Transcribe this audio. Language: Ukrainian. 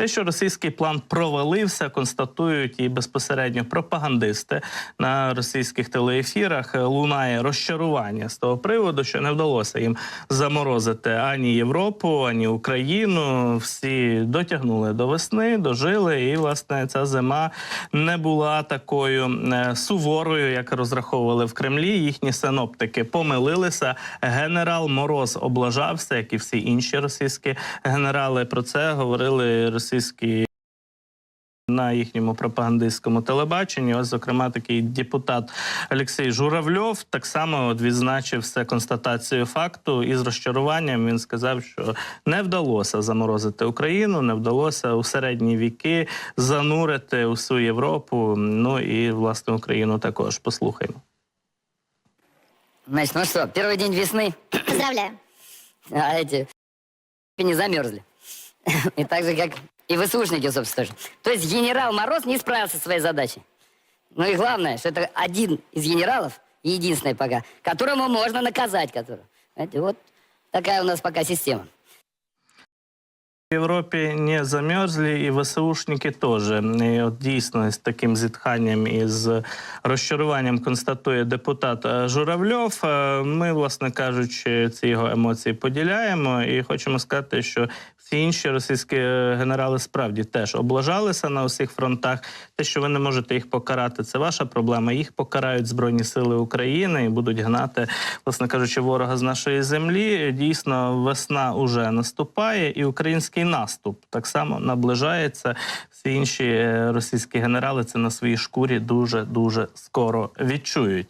Те, що російський план провалився, констатують і безпосередньо пропагандисти на російських телеефірах. Лунає розчарування з того приводу, що не вдалося їм заморозити ані Європу, ані Україну. Всі дотягнули до весни, дожили, і власне ця зима не була такою е, суворою, як розраховували в Кремлі. Їхні синоптики помилилися. Генерал Мороз облажався, як і всі інші російські генерали. Про це говорили російські На їхньому пропагандистському телебаченні, ось зокрема, такий депутат Олексій Журавльов так само от відзначився констатацією факту і з розчаруванням він сказав, що не вдалося заморозити Україну, не вдалося у середні віки занурити усю Європу. Ну і власне Україну також послухаймо. Значит, ну что, первый день весны, Поздравляю. а эти не замерзли. И так же, как И ВСУшники, собственно, тоже. То есть генерал Мороз не справился со своей задачей. Ну и главное, что это один из генералов, единственный пока, которому можно наказать, которого. Знаете, вот такая у нас пока система. Європі не замерзли, і ВСУшники теж. І от дійсно з таким зітханням і з розчаруванням констатує депутат е, Журавльов. Е, Ми, власне кажучи, ці його емоції поділяємо і хочемо сказати, що всі інші російські е, генерали справді теж облажалися на усіх фронтах. Те, що ви не можете їх покарати, це ваша проблема. Їх покарають Збройні Сили України і будуть гнати, власне кажучи, ворога з нашої землі. Дійсно, весна уже наступає, і український наступ так само наближається. Всі інші е, російські генерали це на своїй шкурі дуже дуже скоро відчують.